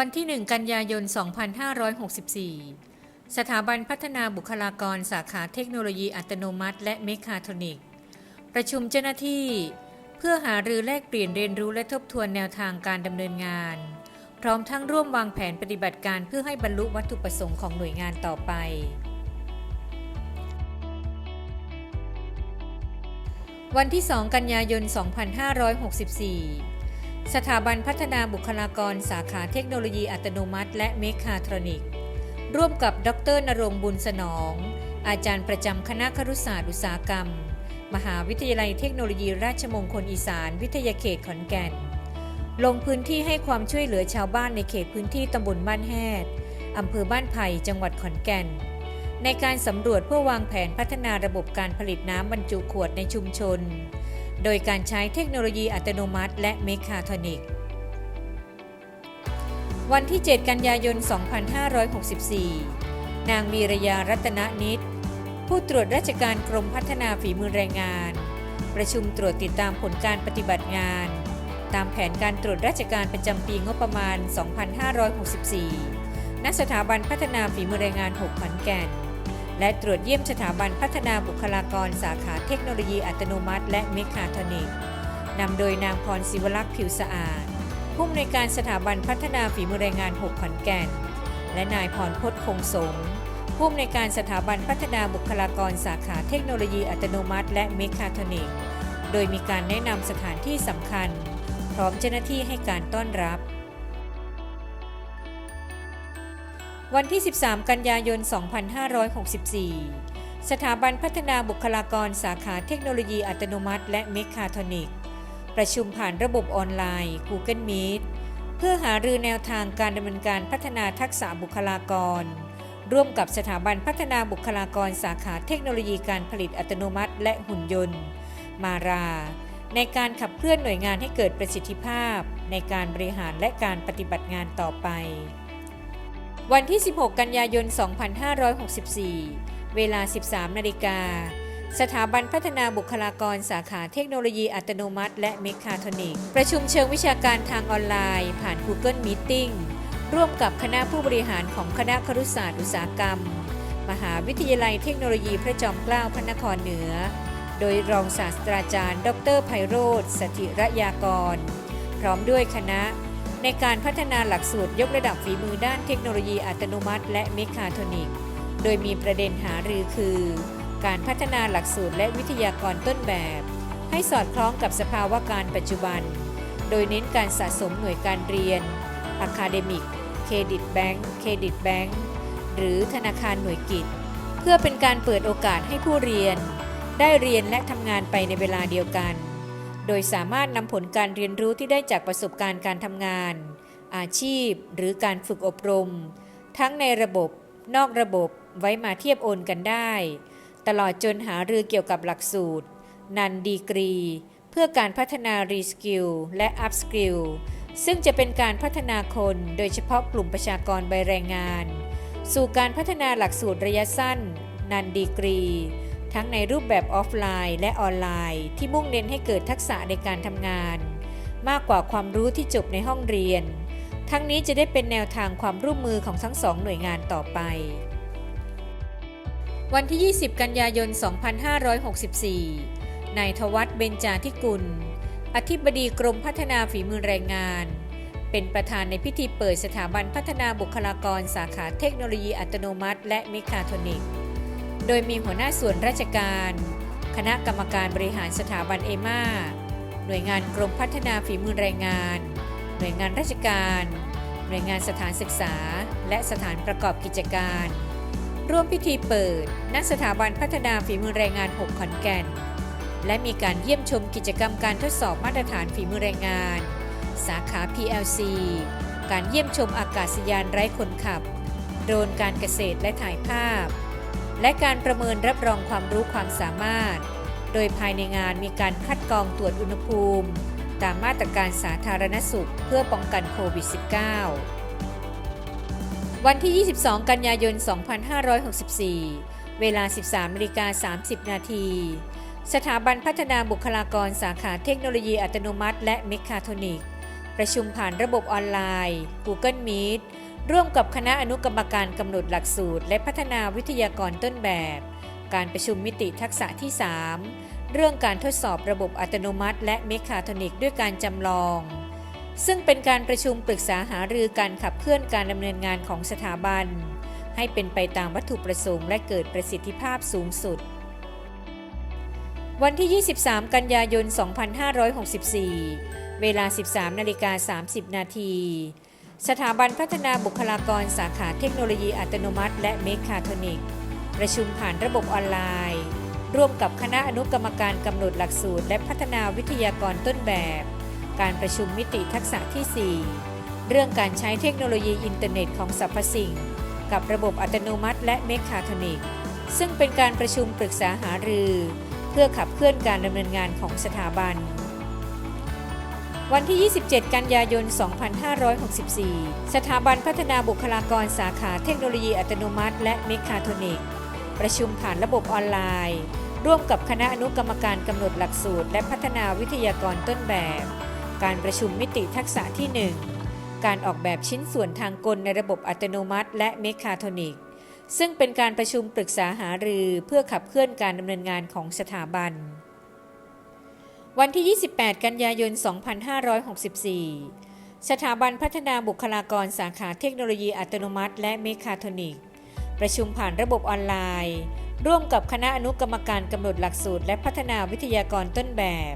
วันที่ 1 กันยายน 2564 สถาบันพัฒนาบุคลากรสาขาเทคโนโลยีอัตโนมัติ และเมคาทรนิกส์ประชุมเจ้าหน้าที่ เพื่อหารือแลกเปลี่ยนเรียนรู้และทบทวนแนวทางการดำเนินงาน พร้อมทั้งร่วมวางแผนปฏิบัติการเพื่อให้บรรลุวัตถุประสงค์ของหน่วยงานต่อไปวันที่ 2 กันยายน 2564 สถาบันพัฒนาบุคลากรสาขาเทคโนโลยีอัตโนมัติ และเมคาทรอนิกร่วมกับดรนรงบุญสนอง อาจารย์ประจำคณะครุศาสตร์อุตสาหกรรม มหาวิทยาลัยเทคโนโลยีราชมงคลอีสาน วิทยาเขตขอนแก่น ลงพื้นที่ให้ความช่วยเหลือชาวบ้านในเขตพื้นที่ตำบลบ้านแฮดอำเภอบ้านไผ่จังหวัดขอนแก่น ในการสำรวจเพื่อวางแผนพัฒนาระบบการผลิตน้ำบรรจุขวดในชุมชน โดยการใช้เทคโนโลยีอัตโนมัติ และเมคาทอนิก วันที่ 7 กันยายน 2564 นางวีรยารัตนนิตผู้ตรวจราชการกรมพัฒนาฝีมือแรงงาน ประชุมตรวจติดตามผลการปฏิบัติงาน ตามแผนการตรวจราชการประจำปีงบประมาณ 2564 ณ สถาบันพัฒนาฝีมือแรงงาน 6 ขอนแก่น และตรวจเยี่ยมสถาบันพัฒนาบุคลากรสาขาเทคโนโลยีอัตโนมัติและเมคาทอนิกนำโดยนางพรศิวลักษ์ผิวสะอาด ผู้อำนวยการสถาบันพัฒนาฝีมือแรงงาน 6 ขอนแก่น และนายพรพจน์คงสงผู้อำนวยการสถาบันพัฒนาบุคลากรสาขาเทคโนโลยีอัตโนมัติ และเมคาทอนิก โดยมีการแนะนำสถานที่สำคัญ พร้อมเจ้าหน้าที่ให้การต้อนรับ วันที่ 13 กันยายน 2564 สถาบันพัฒนาบุคลากรสาขาเทคโนโลยีอัตโนมัติ และเมคาทรอนิก ประชุมผ่านระบบออนไลน์ Google Meet เพื่อหารือแนวทางการดำเนินการพัฒนาทักษะบุคลากร ร่วมกับสถาบันพัฒนาบุคลากรสาขาเทคโนโลยีการผลิตอัตโนมัติ และหุ่นยนต์ มารา ในการขับเคลื่อนหน่วยงานให้เกิดประสิทธิภาพ ในการบริหารและการปฏิบัติงานต่อไป วันที่ 16 กันยายน 2564 เวลา 13 นาฬิกา สถาบันพัฒนาบุคลากรสาขาเทคโนโลยีอัตโนมัติ และเมคาทรอนิก ประชุมเชิงวิชาการทางออนไลน์ ผ่าน Google Meeting ร่วมกับคณะผู้บริหารของคณะครุศาสตร์อุตสาหกรรม มหาวิทยาลัยเทคโนโลยีพระจอมเกล้าพระนครเหนือ โดยรองศาสตราจารย์ ดรไพโรธสถิระยากร พร้อมด้วยคณะ ในการพัฒนาหลักสูตรยกระดับฝีมือด้านเทคโนโลยีอัตโนมัติ และเมคาโทนิก โดยมีประเด็นหารือคือ การพัฒนาหลักสูตรและวิทยากรต้นแบบ ให้สอดคล้องกับสภาวะการปัจจุบัน โดยเน้นการสะสมหน่วยการเรียน Academic เครดิตแบงก์เครดิตแบงก์หรือธนาคารหน่วยกิจ เพื่อเป็นการเปิดโอกาสให้ผู้เรียน ได้เรียนและทำงานไปในเวลาเดียวกัน โดยสามารถนำผลการเรียนรู้ที่ได้จากประสบการณ์การทำงาน อาชีพ หรือการฝึกอบรม ทั้งในระบบ นอกระบบไว้มาเทียบโอนกันได้ ตลอดจนหารือเกี่ยวกับหลักสูตร นันดีกรี เพื่อการพัฒนารีสกิลและอัพสกิลซึ่งจะเป็นการพัฒนาคนโดยเฉพาะกลุ่มประชากรใบแรงงาน สู่การพัฒนาหลักสูตรระยะสั้น นันดีกรี ทั้งในรูปแบบออฟไลน์ และออนไลน์ ที่มุ่งเน้นให้เกิดทักษะในการทำงาน มากกว่าความรู้ที่จบในห้องเรียน ทั้งนี้จะได้เป็นแนวทางความร่วมมือของทั้งสองหน่วยงานต่อไป วันที่ 20 กันยายน 2564 นายทวัฒน์เบญจาธิกุล อธิบดีกรมพัฒนาฝีมือแรงงาน เป็นประธานในพิธีเปิดสถาบันพัฒนาบุคลากรสาขาเทคโนโลยีอัตโนมัติ และเมคาโทรนิก โดยมีหัวหน้าส่วนราชการ คณะกรรมการบริหารสถาบันเอมาหน่วยงานกรมพัฒนาฝีมือแรงงาน หน่วยงานราชการ หน่วยงานสถานศึกษา และสถานประกอบกิจการ ร่วมพิธีเปิดณสถาบันพัฒนาฝีมือแรงงาน 6 ขอนแก่น และมีการเยี่ยมชมกิจกรรมการทดสอบมาตรฐานฝีมือแรงงาน สาขา PLC การเยี่ยมชมอากาศยานไร้คนขับ โดรนการเกษตรและถ่ายภาพ และการประเมินรับรองความรู้ความสามารถ โดยภายในงานมีการคัดกรองตรวจอุณหภูมิ ตามมาตรการสาธารณสุขเพื่อป้องกันโควิด -19 วันที่ 22 กันยายน 2564 เวลา 13นาฬิกา30 นาทีสถาบันพัฒนาบุคลากรสาขาเทคโนโลยีอัตโนมัติ และเมคคาโทรนิก ประชุมผ่านระบบออนไลน์ Google Meet ร่วมกับคณะอนุกรรมการกำหนดหลักสูตร และพัฒนาวิทยากรต้นแบบ การประชุมมิติทักษะที่ 3 เรื่องการทดสอบระบบอัตโนมัติ และเมคาทรอนิกด้วยการจำลอง ซึ่งเป็นการประชุมปรึกษาหารือการขับเคลื่อนการดำเนินงานของสถาบัน ให้เป็นไปตามวัตถุประสงค์และเกิดประสิทธิภาพสูงสุด วันที่ 23 กันยายน 2564 เวลา 13นาฬิกา30 นาที สถาบันพัฒนาบุคลากรสาขาเทคโนโลยีอัตโนมัติ และเมคคาทรอนิก ประชุมผ่านระบบออนไลน์ ร่วมกับคณะอนุกรรมการกำหนดหลักสูตร และพัฒนาวิทยากรต้นแบบ การประชุมมิติทักษะที่ 4 เรื่องการใช้เทคโนโลยีอินเทอร์เน็ตของสรรพสิ่ง กับระบบอัตโนมัติ และเมคาทรอนิก ซึ่งเป็นการประชุมปรึกษาหารือ เพื่อขับเคลื่อนการดำเนินงานของสถาบัน วันที่ 27 กันยายน 2564 สถาบันพัฒนาบุคลากรสาขาเทคโนโลยีอัตโนมัติ และเมคาทนิก ประชุมผ่านระบบออนไลน์ ร่วมกับคณะอนุกรรมการกำหนดหลักสูตร และพัฒนาวิทยากรต้นแบบ การประชุมมิติทักษะที่ 1 การออกแบบชิ้นส่วนทางกลในระบบอัตโนมัติ และเมคาทนิก ซึ่งเป็นการประชุมปรึกษาหารือเพื่อขับเคลื่อนการดำเนินงานของสถาบัน วันที่ 28 กันยายน 2564 สถาบันพัฒนาบุคลากรสาขาเทคโนโลยีอัตโนมัติ และเมคาทรนิก ประชุมผ่านระบบออนไลน์ ร่วมกับคณะอนุกรรมการกำหนดหลักสูตร และพัฒนาวิทยากรต้นแบบ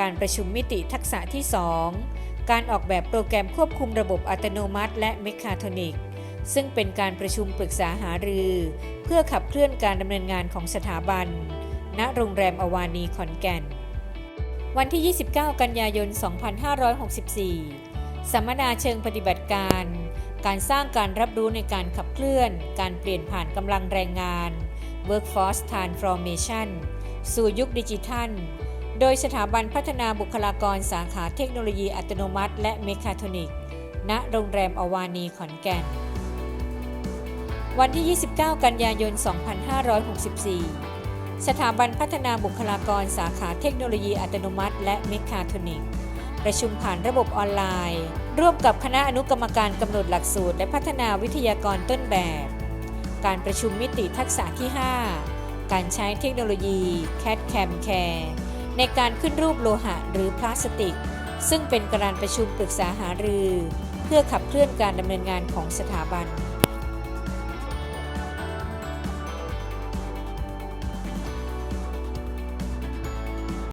การประชุมมิติทักษะที่ 2 การออกแบบโปรแกรมควบคุมระบบอัตโนมัติ และเมคาทรนิก ซึ่งเป็นการประชุมปรึกษาหารือ เพื่อขับเคลื่อนการดำเนินงานของสถาบัน ณ โรงแรมอวานีขอนแก่น วันที่ 29 กันยายน 2564 สัมมนาเชิงปฏิบัติการ การสร้างการรับรู้ในการขับเคลื่อน การเปลี่ยนผ่านกำลังแรงงาน Workforce Transformation สู่ยุคดิจิทัล โดยสถาบันพัฒนาบุคลากรสาขาเทคโนโลยีอัตโนมัติ และเมคาทรนิก ณ โรงแรมอวานีขอนแก่น วันที่ 29 กันยายน 2564 สถาบันพัฒนาบุคลากรสาขาเทคโนโลยีอัตโนมัติ และเมคาทรอนิกประชุมผ่านระบบออนไลน์ ร่วมกับคณะอนุกรรมการกำหนดหลักสูตร และพัฒนาวิทยากรต้นแบบ การประชุมมิติทักษะที่ 5 การใช้เทคโนโลยี CAD CAM CARE ในการขึ้นรูปโลหะหรือพลาสติก ซึ่งเป็นการประชุมปรึกษาหารือ เพื่อขับเคลื่อนการดำเนินงานของสถาบัน